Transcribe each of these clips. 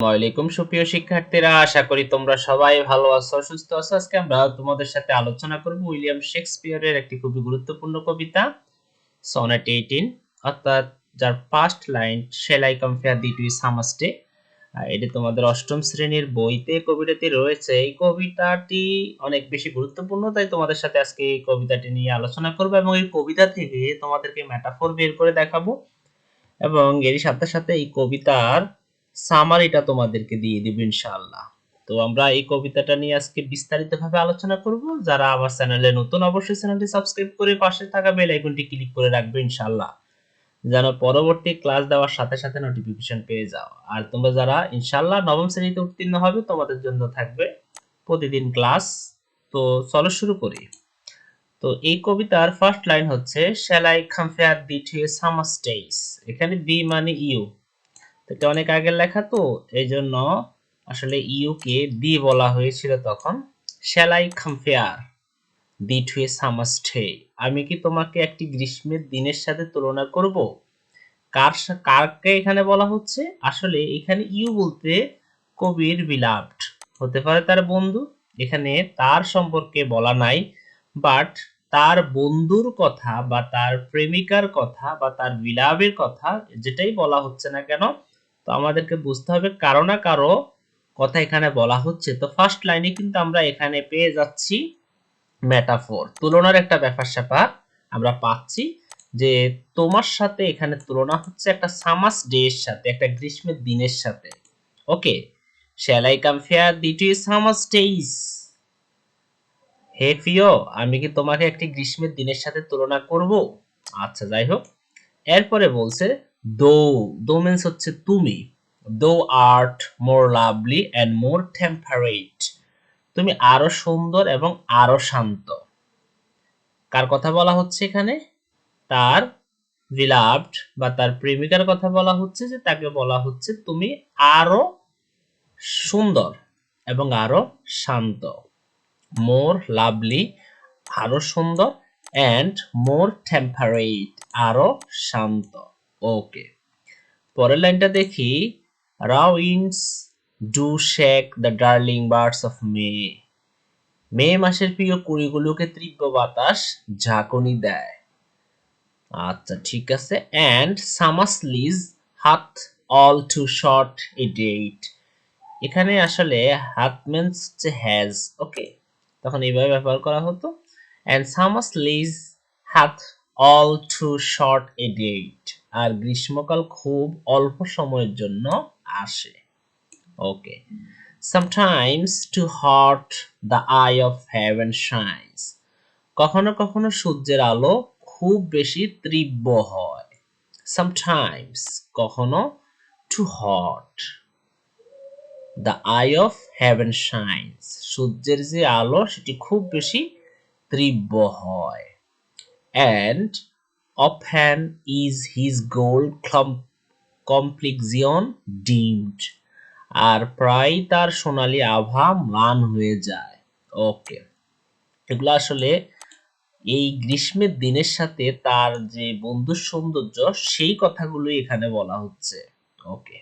আসসালামাইকুম সুপ্রিয় শিক্ষার্থীরা। আশা করি তোমরা সবাই ভালো আছো, সুস্থ আছো। আজকে আমরা তোমাদের সাথে আলোচনা করব উইলিয়াম শেক্সপিয়ারের একটি খুবই গুরুত্বপূর্ণ কবিতা, সনেট এইটিন, অর্থাৎ যার first line shall I compare thee to summer's day এটি তোমাদের অষ্টম শ্রেণির বইতে কবিতাটি রয়েছে। এই কবিতাটি অনেক বেশি গুরুত্বপূর্ণ, তাই তোমাদের সাথে আজকে এই কবিতাটি নিয়ে আলোচনা করব এবং এই কবিতা থেকে তোমাদেরকে মেটাফোর বের করে দেখাবো। এবং এরই সাথে সাথে এই কবিতার সামারিটা তোমাদেরকে দিয়ে দিব ইনশাআল্লাহ। তো আমরা এই কবিতাটা নিয়ে আজকে বিস্তারিতভাবে আলোচনা করব। যারা আমার চ্যানেলে নতুন, অবশ্যই চ্যানেলটি সাবস্ক্রাইব করে পাশে থাকা বেল আইকনটি ক্লিক করে রাখবে ইনশাআল্লাহ। যেন পরবর্তী ক্লাস দেওয়ার সাথে সাথে নোটিফিকেশন পেয়ে যাও। আর তোমরা যারা ইনশাআল্লাহ নবম শ্রেণীতে উত্তীর্ণ হবে, তোমাদের জন্য থাকবে প্রতিদিন ক্লাস। তো চলো শুরু করি। তো এই কবিতার ফার্স্ট লাইন হচ্ছে shall I compare thee to summer stage এখানে বি মানে ইউ। এটা অনেক আগের লেখা তো এই জন্য আসলে ইউ কে দি বলা হয়েছিল তখন shall I compare thee to a summer day আমি কি তোমাকে একটি গ্রীষ্মের দিনের সাথে তুলনা করব? কার কারকে এখানে বলা হচ্ছে? আসলে এখানে ইউ বলতে কবির বিলাভড হতে পারে তার বন্ধু, এখানে তার সম্পর্কে বলা নাই, বাট তার বন্ধুর কথা বা তার প্রেমিকার কথা বা তার বিলাভের কথা যেটাই বলা হচ্ছে না কেন তো আমাদেরকে বুঝতে হবে কারও না কারও কথা এখানে বলা হচ্ছে। তো ফার্স্ট লাইনে কিন্তু আমরা এখানে পেয়ে যাচ্ছি মেটাফোর তুলনার একটা ব্যাপার স্যাপার আমরা পাচ্ছি যে তোমার সাথে এখানে তুলনা হচ্ছে একটা সামাস ডে এর সাথে, একটা গ্রীষ্মের দিনের সাথে। Okay? Shall I compare thee to summer's day হে ফিও আমি কি তোমাকে একটি গ্রীষ্মের দিনের সাথে তুলনা করব? আচ্ছা যাই হোক। এরপরে বলছে দো দো মিন্স হচ্ছে তুমি। Thou art, more lovely, and more temperate. তুমি আরও সুন্দর এবং আরও শান্ত। কার কথা বলা হচ্ছে এখানে? তার বিলাভড বা তার প্রেমিকার কথা বলা হচ্ছে যে তাকে বলা হচ্ছে তুমি আরও সুন্দর এবং আরও শান্ত। মোর লাভলি, আরও সুন্দর, অ্যান্ড মোর টেম্পারেট, আরও শান্ত। ওকে পরের লাইনটা দেখি। Rough winds do shake the darling buds of May. মে মাসের প্রিয় কুড়িগুলোকে তীব্র বাতাস, ঝাঁকুনি দেয়। আচ্ছা ঠিক আছে। And summer's lease hath all too short a date. এখানে আসলে হাত মিন্স হ্যাজ, ওকে। তখন এইভাবে ব্যবহার করা হতো। And summer's lease hath all too short a date. আর গ্রীষ্মকাল খুব অল্প সময়ের জন্য আসে। Okay sometimes too hot the eye of heaven shines কখনো কখনো সূর্যের আলো খুব বেশি তীব্র হয়। সামটাইমস কখনো too hot the eye of heaven shines সূর্যের যে আলো, সেটি খুব বেশি তীব্র হয়। And often is his gold complexion dimmed আর প্রায় তার সোনালী আভা ম্লান হয়ে যায়। ওকে এগুলো আসলে এই গ্রীষ্মের দিনের সাথে তার যে বন্ধুর সৌন্দর্য, সেই কথাগুলোই এখানে বলা হচ্ছে। Okay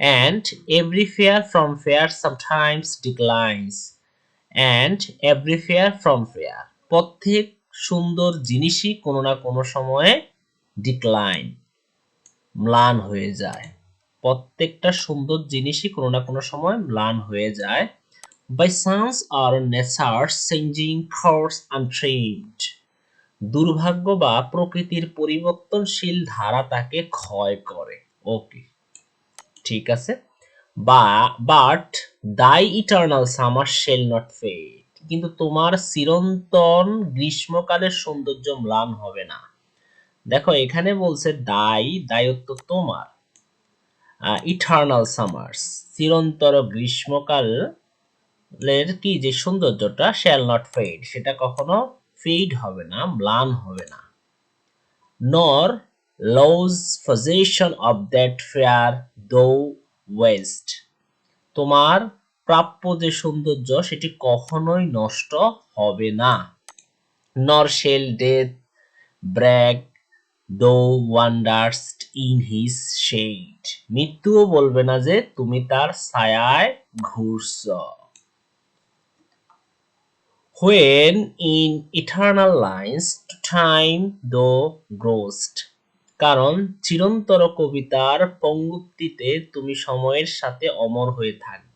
and every fair from fair sometimes declines and every fair from fair প্রত্যেক সুন্দর জিনিসই কোনো না কোনো সময়ে ডিক্লাইন ম্লান হয়ে যায়। প্রত্যেকটা সুন্দর জিনিসই কোনো না কোনো সময় ম্লান হয়ে যায়। By chance or nature's changing course untrimmed দুর্ভাগ্য বা প্রকৃতির পরিবর্তনশীল ধারা তাকে ক্ষয় করে। ওকে ঠিক আছে? বা but thy eternal summer shall not fade কিন্তু তোমার চিরন্তন গ্রীষ্মকালের সৌন্দর্য ম্লান হবে না। দেখো, এখানে বলছে দাই দায়ত্ব তোমার। ইটার্নাল সামার্স চিরন্তর গ্রীষ্মকালের কি যে সৌন্দর্যটা শ্যাল নট ফেড সেটা কখনো ফেড হবে না, ম্লান হবে না। Nor lose possession of that fair thou owest তোমার প্রাপ্য যে সৌন্দর্য, সেটি কখনোই নষ্ট হবে না। নর শেল ডেথ ব্র্যাক দো ওয়ান্ডারস্ট ইন হিজ শেড মৃত্যুও বলবে না যে তুমি তার ছায়ায় ঘুরছ। When in eternal lines to time the ghost, কারণ চিরন্তর কবিতার পঙ্গুক্তিতে তুমি সময়ের সাথে অমর হয়ে থাকবে।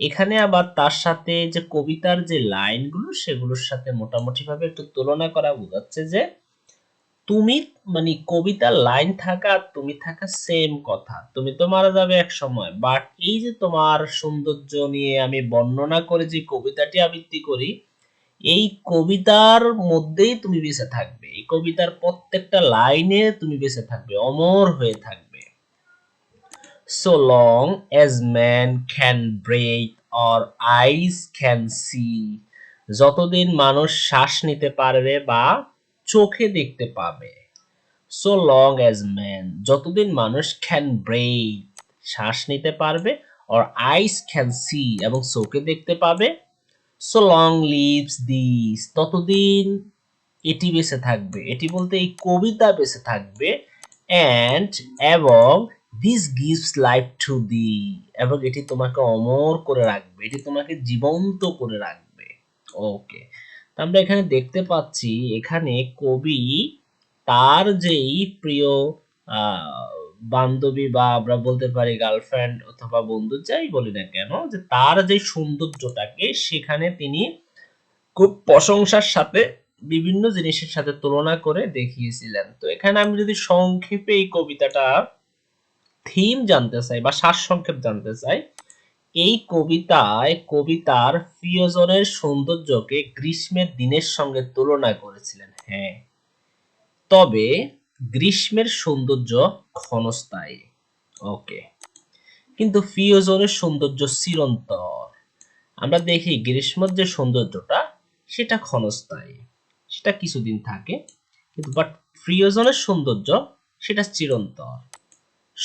এখানে আবার তার সাথে যে কবিতার যে লাইনগুলো, সেগুলোর সাথে মোটামুটি ভাবে একটু তুলনা করা বোঝাচ্ছে যে তুমি মানে কবিতার লাইন থাকা আর তুমি থাকা সেম কথা। তুমি তো মারা যাবে এক সময়। বাট এই যে তোমার সৌন্দর্য নিয়ে আমি বর্ণনা করে যে কবিতাটি আবৃত্তি করি, এই কবিতার মধ্যেই তুমি বেঁচে থাকবে। এই কবিতার প্রত্যেকটা লাইনে তুমি বেঁচে থাকবে, অমর হয়ে থাকবে। so long as man can breathe or eyes can see যতদিন মানুষ শ্বাস নিতে পারবে বা চোখে দেখতে পাবে। সো লং এজ ম্যান যতদিন মানুষ ক্যান ব্রেক শ্বাস নিতে পারবে অর আইস ক্যান সি এবং চোখে দেখতে পাবে। সো লং লিভস দিস ততদিন এটি বেঁচে থাকবে। এটি বলতে এই কবিতা বেঁচে থাকবে। অ্যান্ড এবং this gives life to thee এবং এটি তোমাকে অমর করে রাখবে, এটি তোমাকে জীবন্ত করে রাখবে। ওকে আমরা এখানে দেখতে পাচ্ছি, এখানে কবি তার যেই প্রিয় বান্ধবী বা আমরা বলতে পারি গার্লফ্রেন্ড অথবা বন্ধু, যাই বলি না কেন, যে তার যে সৌন্দর্যটাকে সেখানে তিনি খুব প্রশংসার সাথে বিভিন্ন জিনিসের সাথে তুলনা করে দেখিয়েছিলেন। তো এখানে আমি যদি সংক্ষেপে এই কবিতাটা থিম জানতে চাই বা সারসংক্ষেপ জানতে চাই, এই কবিতায় কবিতার প্রিয়জনের সৌন্দর্যকে গ্রীষ্মের দিনের সঙ্গে তুলনা করেছিলেন। হ্যাঁ। তবে গ্রীষ্মের সৌন্দর্য ক্ষণস্থায়ী। ওকে। কিন্তু প্রিয়জনের সৌন্দর্য চিরন্তর আমরা দেখি গ্রীষ্মের যে সৌন্দর্যটা, সেটা ক্ষণস্থায়ী। সেটা কিছুদিন থাকে, কিন্তু বাট প্রিয়জনের সৌন্দর্য, সেটা চিরন্তর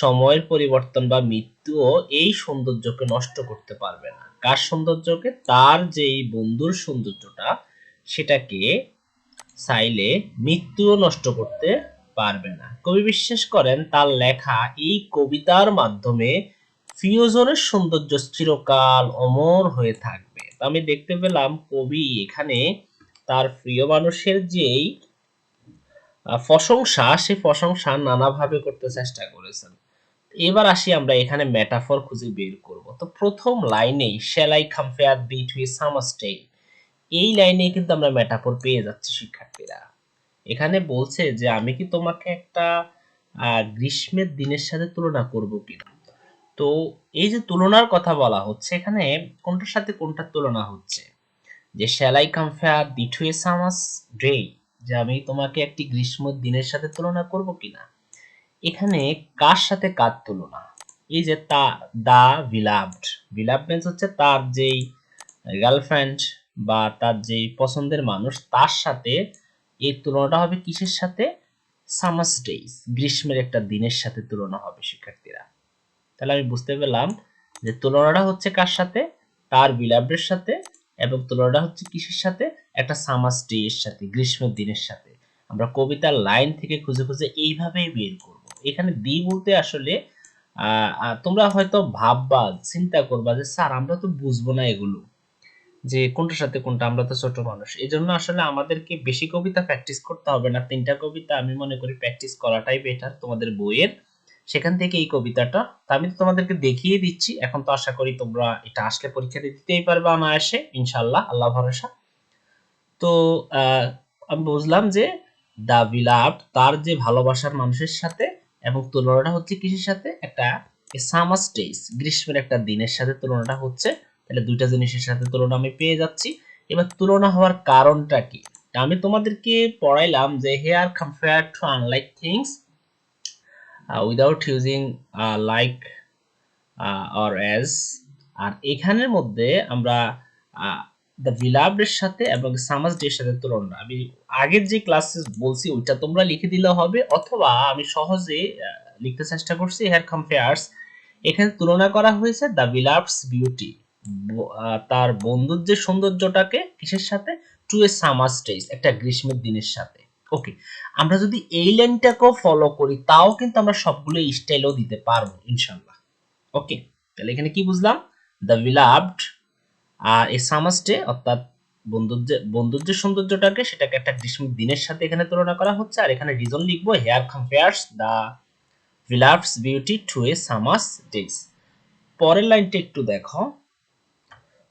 সময়ের পরিবর্তন বা মৃত্যুও এই সৌন্দর্যকে নষ্ট করতে পারবে না। কার সৌন্দর্যকে? তার যেই বন্ধুর সৌন্দর্যটা, সেটাকে চাইলে মৃত্যুও নষ্ট করতে পারবে না। কবি বিশ্বাস করেন, তার লেখা এই কবিতার মাধ্যমে প্রিয়জনের সৌন্দর্য চিরকাল অমর হয়ে থাকবে। আমি দেখতে পেলাম, কবি এখানে তার প্রিয় মানুষের যেই প্রশংসা, সে প্রশংসা নানাভাবে করতে চেষ্টা করেছেন। এবার আসি আমরা এখানে মেটাফর খুঁজে বের করব। তো প্রথম লাইনেই shall I compare between summer day এই লাইনে কিন্তু আমরা মেটাফর পেয়ে যাচ্ছি শিক্ষার্থীরা। এখানে বলছে যে, আমি কি তোমাকে একটা গ্রীষ্মের দিনের সাথে তুলনা করব কিনা? তো এই যে তুলনার কথা বলা হচ্ছে, এখানে কোনটার সাথে কোনটার তুলনা হচ্ছে? যে shall I compare between summer day যে, আমি তোমাকে একটি গ্রীষ্ম দিনের সাথে তুলনা করব কিনা? এখানে কার সাথে কার তুলনা? এই যে তা, দা বিলাভড বিলাভড মিন্স হচ্ছে তার যেই গার্লফ্রেন্ড বা তার যেই পছন্দের মানুষ, তার সাথে এই তুলনাটা হবে কিসের সাথে? সামার্স ডেইজ গ্রীষ্মের একটা দিনের সাথে তুলনা হবে শিক্ষার্থীরা। তাহলে আমি বুঝতে পেলাম যে তুলনাটা হচ্ছে কার সাথে? তার বিলাভডের সাথে এবং তুলনাটা হচ্ছে কিসের সাথে? একটা সামার্স ডে এর সাথে, গ্রীষ্মের দিনের সাথে। আমরা কবিতার লাইন থেকে খুঁজে খুঁজে এইভাবেই বের করব এখানে দি বলতে আসলে তোমরা হয়তো ভাববা, চিন্তা করবা যে, স্যার, আমরা তো বুঝব না এগুলো। যে, কোনটার সাথে কোনটা, আমরা তো ছোট মানুষ। এই জন্য আসলে আমাদেরকে বেশি কবিতা প্র্যাকটিস করতে হবে না। তিনটা কবিতা আমি মনে করি প্র্যাকটিস করাটাই বেটার তোমাদের বইয়ের। সেখান থেকে এই কবিতাটা আমি তো তোমাদেরকে দেখিয়ে দিচ্ছি। এখন তো আশা করি তোমরা এটা আসলে পরীক্ষাতে দিতেই পারবে অনায়াসে ইনশাল্লাহ আল্লাহ ভরসা। তো আমি বুঝলাম যে দা বিলাভ তার যে ভালোবাসার মানুষের সাথে এবং তুলনাটা হচ্ছে কিসের সাথে? একটা সামার স্টেজ, গ্রীষ্মের একটা দিনের সাথে তুলনাটা হচ্ছে, তাহলে দুইটা জিনিসের সাথে তুলনা আমি পেয়ে যাচ্ছি। এবার তুলনা হওয়ার কারণটা কি? আমি তোমাদেরকে পড়াইলাম যে here compare to unlike things without using like or as আর এখানের মধ্যে আমরা দ্য বিলাভের সাথে এবং সামাস ডে সাথে তুলনা। আমি আগের যে ক্লাসে বলছি, ওইটা তোমরা লিখে দিলে হবে, অথবা আমি সহজে লিখতে চেষ্টা করছি হেয়ার কম্পেয়ার্স এখানে তুলনা করা হয়েছে দ্য বিলাভস বিউটি তার বন্ধুর যে সৌন্দর্যটাকে কিসের সাথে? টু এ সামার স্টেজ একটা গ্রীষ্মের দিনের সাথে। ওকে আমরা যদি এই লাইনটাকেও ফলো করি, তাও কিন্তু আমরা সবগুলো স্টাইলও দিতে পারব ইনশাল্লাহ ওকে তাহলে এখানে কি বুঝলাম? দ্য বিলাভড আর এই সামাস্টে অর্থাৎ বন্ধুর যে সৌন্দর্যটাকে সেটাকে একটা গ্রীষ্মের দিনের সাথে এখানে তুলনা করা হচ্ছে। আর এখানে রিজন লিখব here compares the beloved's beauty to a summer's days পরের লাইনটা একটু দেখো।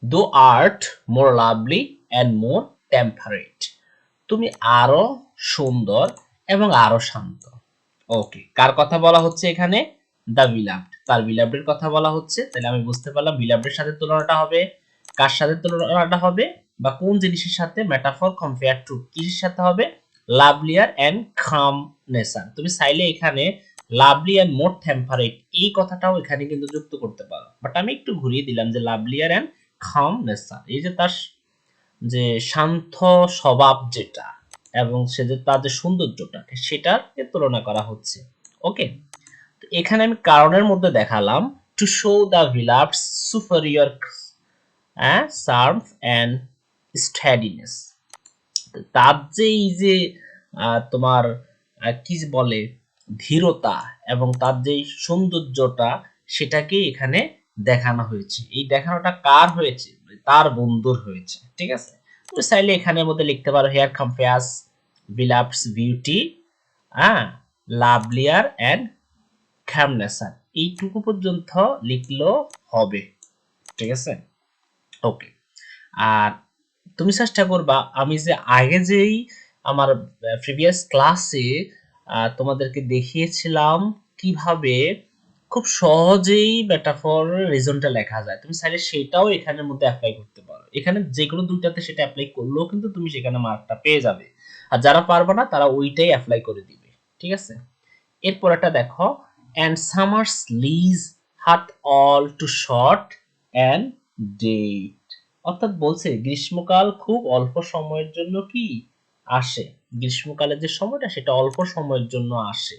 Thou art more lovely and more temperate তুমি আরও সুন্দর এবং আরও শান্ত। ওকে কার কথা বলা হচ্ছে এখানে? দ্য বিলাভড তার বিলাভডের কথা বলা হচ্ছে। তাহলে আমি বুঝতে পারলাম বিলাভডের সাথে তুলনাটা হবে কার সাথে তুলনাটা হবে বা কোন জিনিসের সাথে মেটাফর কম্পেয়ার টু কিসের সাথে হবে? লাভলিয়ার অ্যান্ড খাম নেসার তুমি চাইলে এখানে লাভলি অ্যান্ড মোর টেম্পারেট এই কথাটাও এখানে কিন্তু যুক্ত করতে পারো। বাট আমি একটু ঘুরিয়ে দিলাম যে লাভলিয়ার অ্যান্ড খাম নেসার এই যে তার যে শান্ত স্বভাব যেটা এবং সে যে তার যে সৌন্দর্যটা, সেটাকে তুলনা করা হচ্ছে। ওকে এখানে আমি কারণের মধ্যে দেখালাম। To show the beloved's superior serve and steadiness তার যে এই যে তোমার কি বলে, ধীরতা এবং তার যে সৌন্দর্যটা সেটাকে এখানে দেখানো হয়েছে। এই দেখানোটা কার হয়েছে? তার বন্ধুর হয়েছে, ঠিক আছে? তুমি চাইলে এখানের মধ্যে লিখতে পারো হেয়ার কম্পেয়ার্স বিলাভস বিউটি হ্যাঁ লাভলিয়ার অ্যান্ড খ্যামনেসার এইটুকু পর্যন্ত লিখলেও হবে, ঠিক আছে? ওকে আর তুমি চেষ্টা করবা, আমি যে আগে যেই আমার প্রিভিয়াস ক্লাসে তোমাদেরকে দেখিয়েছিলাম কীভাবে খুব সহজেই মেটাফর রিজনটা লেখা যায়। তুমি চাইলে সেটাও এখানের মধ্যে অ্যাপ্লাই করতে পারো। এখানে যে কোনো দুইটাতে সেটা অ্যাপ্লাই করলেও কিন্তু তুমি সেখানে মার্কটা পেয়ে যাবে। আর যারা পারবে না, তারা ওইটাই অ্যাপ্লাই করে দিবে। ঠিক আছে? এরপর একটা দেখো and summer's lease hath all too short and date অর্থাৎ বলছে, গ্রীষ্মকাল খুব অল্প সময়ের জন্য কি? আসে। গ্রীষ্মকালের যে সময়টা, সেটা অল্প সময়ের জন্য আসে।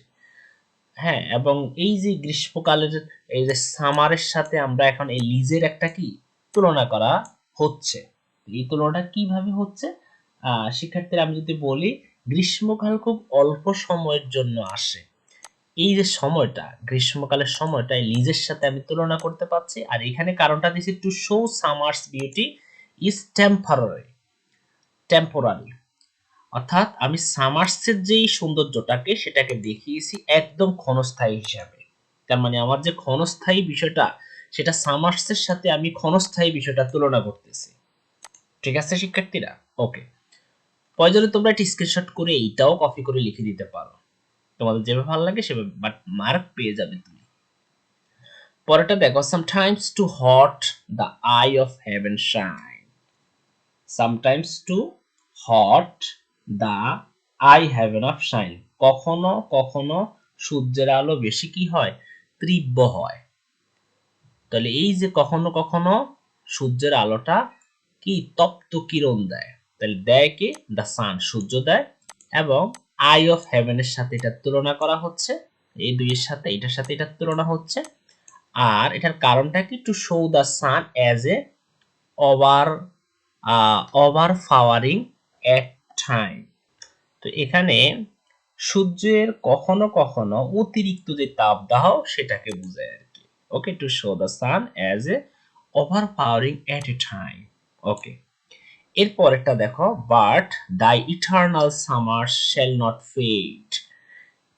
হ্যাঁ এবং এই যে গ্রীষ্মকালের, এই যে সামারের সাথে আমরা এখন এই লিজের একটা কি? তুলনা করা হচ্ছে। এই তুলনাটা কীভাবে হচ্ছে? শিক্ষার্থীরা আমি যদি বলি, গ্রীষ্মকাল খুব অল্প সময়ের জন্য আসে। এই যে সময়টা, গ্রীষ্মকালের সময়টা লিজের সাথে আমি তুলনা করতে পারছি, আর এখানে কারণটা দিয়েছি to show summer's beauty is temporary temporary অর্থাৎ আমি সামার্সের যেই সৌন্দর্যটাকে সেটাকে দেখিয়েছি একদম ক্ষণস্থায়ী হিসাবে। তার মানে আমার যে ক্ষণস্থায়ী বিষয়টা, সেটা সামার্সের সাথে আমি ক্ষণস্থায়ী বিষয়টা তুলনা করতেছি। ঠিক আছে, শিক্ষার্থীরা? ওকে প্রয়োজনে তোমরা একটি স্ক্রিনশট করে এইটাও কপি করে লিখে দিতে পারো। তোমাদের যেভাবে ভালো লাগে সেভাবে বাট মার্ক পেয়ে যাবে তুমি। পরেরটা দেখো sometimes too hot the eye of heaven shine sometimes too hot the eye heaven of shine কখনো কখনো সূর্যের আলো বেশি কি হয়? তীব্র হয়। তাহলে এই যে কখনো কখনো সূর্যের আলোটা কি তপ্ত কিরণ দেয়? তাহলে দেয় কি? দ্য সান সূর্য দেয় এবং আই অফ হেভেনের সাথে এটা তুলনা করা হচ্ছে, এই দুইয়ের সাথে এটার সাথে এটার তুলনা হচ্ছে। আর এটার কারণটা কি? To show the sun as a over over powering at time তো এখানে সূর্যের কখনো কখনো অতিরিক্ত যে তাপদাহ, সেটাকে বোঝায় আর কি। Okay to show the sun as a over powering at a time okay এরপরেরটা দেখো but thy eternal summer shall not fade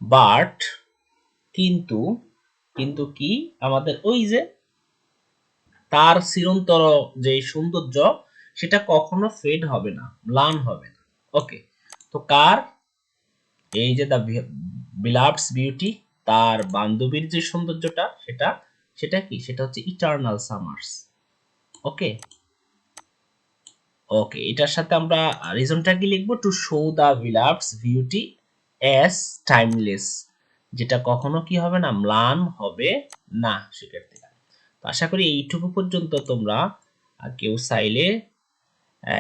but কিন্তু কিন্তু কি? আমাদের ওই যে তার চিরন্তর যে সৌন্দর্য, সেটা কখনো ফেড হবে না, ম্লান হবে না। ওকে তো কার? এই যে দ্য বিলাভস বিউটি তার বান্ধবীর যে সৌন্দর্যটা, সেটা সেটা কি? সেটা হচ্ছে ইটার্নাল সামার্স ওকে ওকে এটার সাথে আমরা রিজনটা কি লিখব? To show the beloved's beauty as timeless যেটা কখনো কি হবে না, ম্লান হবে না শিক্ষার্থীরা তো আশা করি এইটুকু পর্যন্ত তোমরা কেউ চাইলে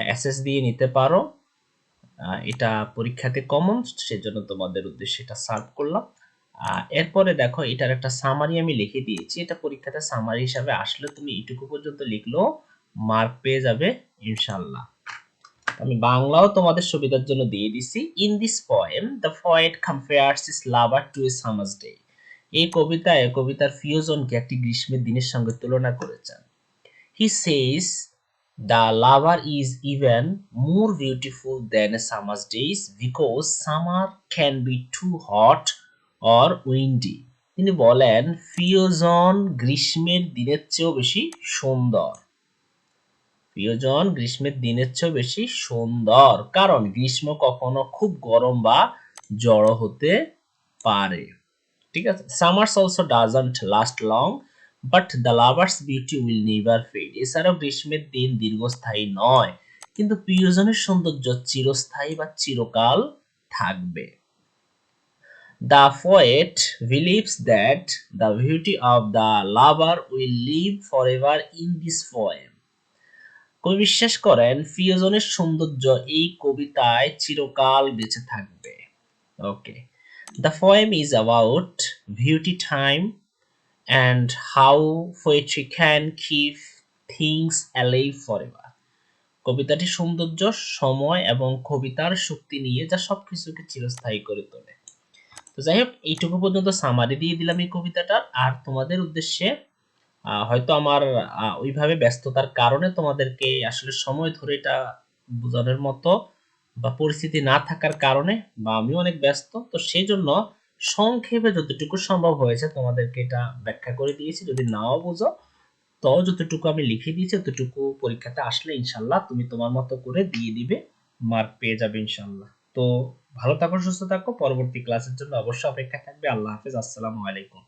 অ্যাসেস দিয়ে নিতে পারো। এটা পরীক্ষাতে কমন সেজন্য তোমাদের উদ্দেশ্যে এটা সার্ভ করলাম। এরপরে দেখো, এটার একটা সামারি আমি লিখে দিয়েছি। এটা পরীক্ষাতে সামারি হিসাবে আসলে তুমি এইটুকু পর্যন্ত লিখলেও মার্ক পেয়ে যাবে, ইনশাল্লাহ। আমি বাংলাও তোমাদের সুবিধার জন্য দিয়ে দিছি। In this poem the poet compares his lover to a summer's day এই কবিতায় কবিতার প্রিয়জনকে একটি গ্রীষ্মের দিনের সঙ্গে তুলনা করেছেন। He says the lover is even more beautiful than a summer's days because summer can be too hot or windy তিনি বলেন প্রিয়জন গ্রীষ্মের দিনের চেয়েও বেশি সুন্দর। প্রিয়জন, গ্রীষ্মের দিনের চেয়েও বেশি সুন্দর। কারণ গ্রীষ্ম কখনো খুব গরম বা জড়ো হতে পারে। ঠিক আছে? Summers also doesn't last long but the lover's beauty will never fade এছাড়াও গ্রীষ্মের দিন দীর্ঘস্থায়ী নয়, কিন্তু প্রিয়জনের সৌন্দর্য চিরস্থায়ী বা চিরকাল থাকবে। The poet believes that the beauty of the lover will live for ever in this poem কবি বিশ্বাস করেন প্রিয়জনের সৌন্দর্য এই কবিতায় চিরকাল বেঁচে থাকবে। Okay the poem is about beauty time and how poetry can keep things alive for ever কবিতাটি সৌন্দর্য, সময় এবং কবিতার শক্তি নিয়ে যা সব কিছুকে চিরস্থায়ী করে তোলে। তো যাই হোক, এইটুকু পর্যন্ত সামারি দিয়ে দিলাম এই কবিতাটার। আর তোমাদের উদ্দেশ্যে হয়তো আমার ওইভাবে ব্যস্ততার কারণে তোমাদেরকে আসলে সময় ধরে এটা বোঝানোর মতো বা পরিস্থিতি না থাকার কারণে বা আমি অনেক ব্যস্ত, তো সেই জন্য সংক্ষেপে যতটুকু সম্ভব হয়েছে তোমাদেরকে এটা ব্যাখ্যা করে দিয়েছি। যদি নাও বুঝো, তো যতটুকু আমি লিখে দিয়েছি ততটুকু পরীক্ষাতে আসলে ইনশাল্লাহ তুমি তোমার মতো করে দিয়ে দিবে, মার্ক পেয়ে যাবে ইনশাল্লাহ। তো ভালো থাকো, সুস্থ থাকো, পরবর্তী ক্লাসের জন্য অবশ্যই অপেক্ষা থাকবে। আল্লাহ হাফেজ, আসসালামু আলাইকুম।